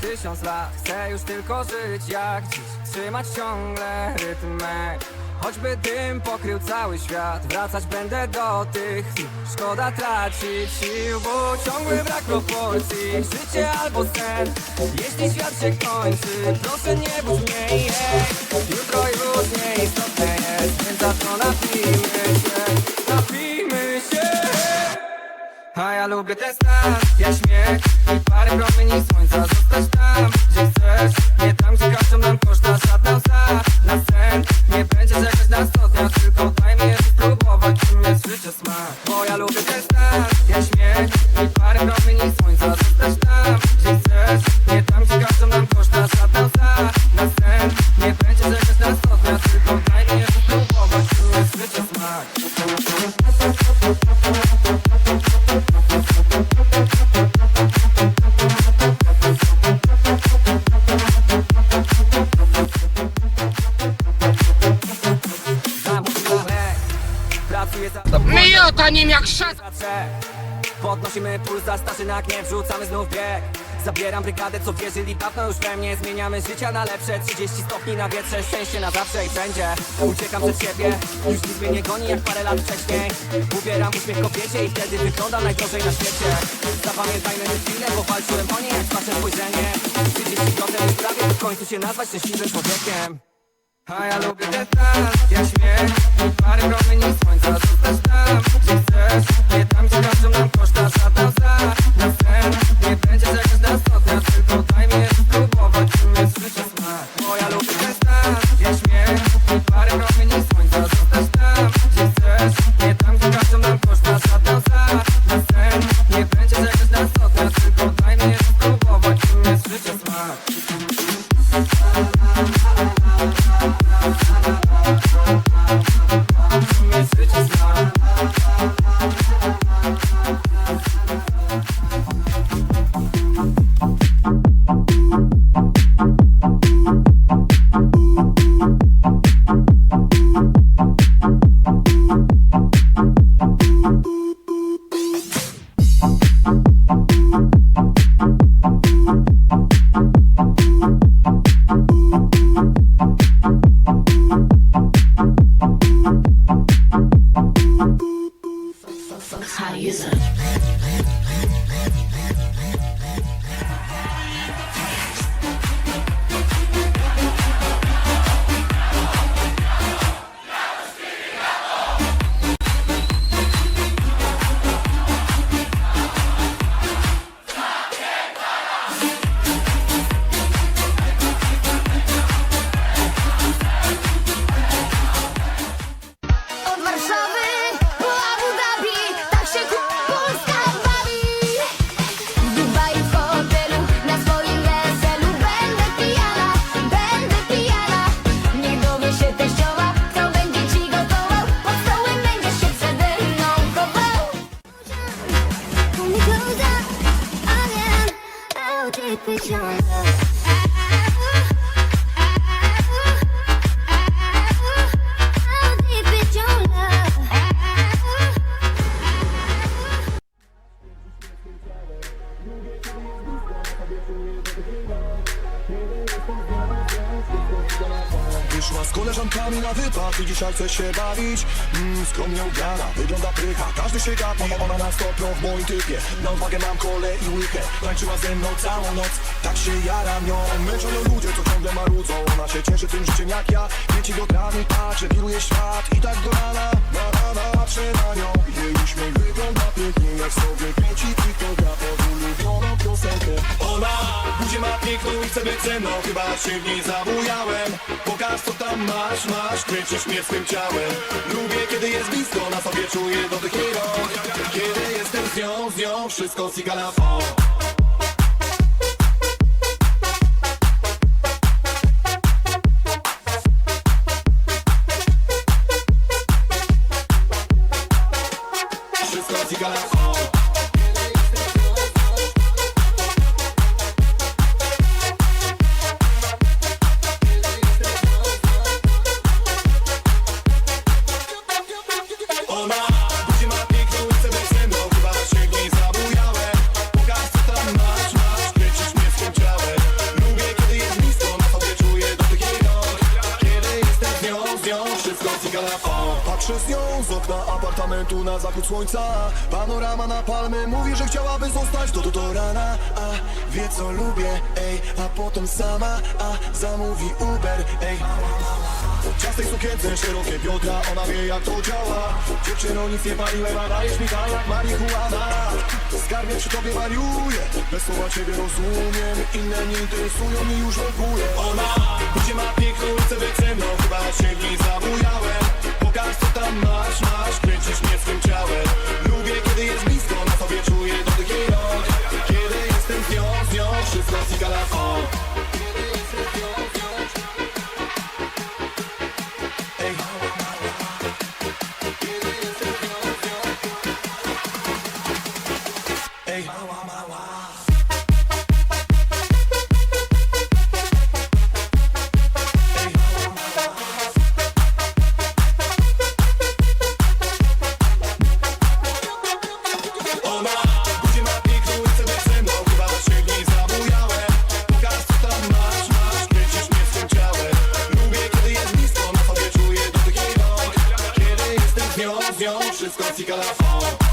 tysiąc lat Chcę już tylko żyć jak dziś. Trzymać ciągle rytm me Choćby dym pokrył cały świat Wracać będę do tych chwil. Szkoda tracić sił, bo ciągły brak proporcji. Życie albo sen Jeśli świat się kończy Proszę nie budź mnie, Jutro już nieistotne jest Więc za to Napijmy a ja lubię ten stan, jak śmiech I parę promieni słońca. Zostać tam, gdzie chcesz Nie tam, gdzie każą nam koszta. Żadna łza na sen Nie będzie nim jak szat. Podnosimy puls za starzynak, nie wrzucamy znów bieg. Zabieram brygadę, co wierzyli dawno już we mnie. Zmieniamy życia na lepsze. 30 stopni na wietrze, szczęście na zawsze i wszędzie. Uciekam przed siebie, już nic mnie nie goni jak parę lat wcześniej. Ubieram uśmiech kobiecie i wtedy wyglądam najgorzej na świecie. Zapamiętajmy tę chwilę, bo walczyłem o nie jak wasze spojrzenie. 30 godzin już prawie w końcu się nazwać szczęśliwym człowiekiem. A ja lubię ten jak śmiech How to. With your love. Na wypad i dzisiaj chce się bawić. Mm, Skromnie ubrana, wygląda prycha Każdy się gapi, ona na stopniu w moim typie. Na uwagę mam kole i łychę Tańczyła ze mną całą noc, tak się jaram nią. Męczą ją ludzie, co ciągle marudzą. Ona się cieszy tym życiem jak ja. Kręci do trawy, patrzy, wiruje świat I tak do rana, na rana patrzę na nią. Jej uśmiech wygląda pięknie Jak sobie kręci TikToka pod ulubioną piosenkę. Ona buzię ma piękną i chce być ze mną. Chyba się w niej zabujałem. Pokaż co tam masz, masz. Kręcisz mnie swym ciałem. Lubię kiedy jest blisko Na sobie czuję do tych jej rąk Kiedy jestem z nią, z nią Wszystko sigala fon Szybko cigala, o Patrzę z nią z okna apartamentu na zachód słońca. Panorama na palmy mówi, że chciałaby zostać. Do, do, do rana A wie co lubię, ej, a potem sama A zamówi Uber, ej w ciastej sukience, szerokie biodra, ona wie jak to działa. Dziewczyno nic nie paliłem, a dajesz mi tak jak marihuana. Skarbie przy tobie wariuję, bez słowa ciebie rozumiem. Inne nie interesują mnie już w ogóle Ona, gdzie ma piękną ulicę ze mną, chyba się w niej zabujałem. Pokaż co tam masz, masz, kręcisz mnie swym ciałem. Lubię kiedy jest blisko, na sobie czuję nią, Wszystko z kalafon